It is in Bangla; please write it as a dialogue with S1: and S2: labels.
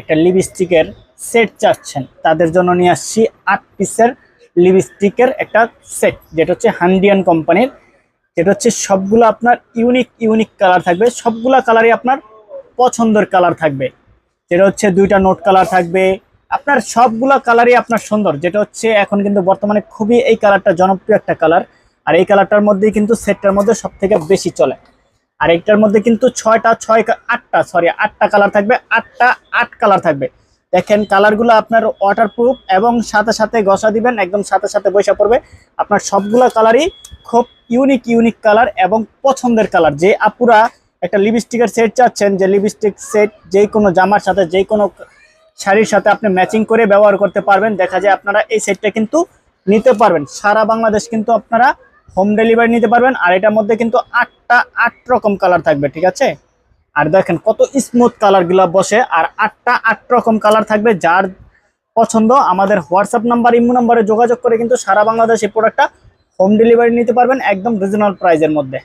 S1: একটা লিপস্টিকের সেট চাচ্ছেন, তাদের জন্য নিয়ে আসছি আট পিসের লিপস্টিকের একটা সেট, যেটা হচ্ছে হান্ডিয়ান কোম্পানির। যেটা হচ্ছে সবগুলো আপনার ইউনিক ইউনিক কালার থাকবে, সবগুলা কালারই আপনার পছন্দের কালার থাকবে। যেটা হচ্ছে দুইটা নোট কালার থাকবে, আপনার সবগুলা কালারই আপনার সুন্দর। যেটা হচ্ছে এখন কিন্তু বর্তমানে খুবই এই কালারটা জনপ্রিয় একটা কালার, আর এই কালারটার মধ্যেই কিন্তু সেটটার মধ্যে সব থেকে বেশি চলে। আর একটার মধ্যে কিন্তু ছয়টা, ছয় আটটা সরি আটটা কালার থাকবে, আটটা, আট কালার থাকবে। দেখেন কালারগুলো আপনার ওয়াটারপ্রুফ এবং সাথে সাথে ঘষা দিবেন, একদম সাথে সাথে বৈশা পড়বে। আপনার সবগুলো কালারই খুব ইউনিক ইউনিক কালার এবং পছন্দের কালার যে আপুরা একটা লিপস্টিকের সেট চাচ্ছেন, যে লিপস্টিক সেট যে কোনো জামার সাথে যে কোনো শাড়ির সাথে আপনি ম্যাচিং করে ব্যবহার করতে পারবেন। দেখা যায় আপনারা এই সেটটা কিন্তু নিতে পারবেন। সারা বাংলাদেশ কিন্তু আপনারা হোম ডেলিভারি নিতে পারবেন, আর এটার মধ্যে কিন্তু আটটা আট রকম কালার থাকবে, ঠিক আছে? আর দেখেন কত স্মুথ কালারগুলো বসে, আর আটটা আট রকম কালার থাকবে যার পছন্দ। আমাদের হোয়াটসঅ্যাপ নাম্বার ইমো নাম্বারে যোগাযোগ করে কিন্তু সারা বাংলাদেশ এই প্রোডাক্টটা হোম ডেলিভারি নিতে পারবেন, একদম রিজনাল প্রাইজের মধ্যে।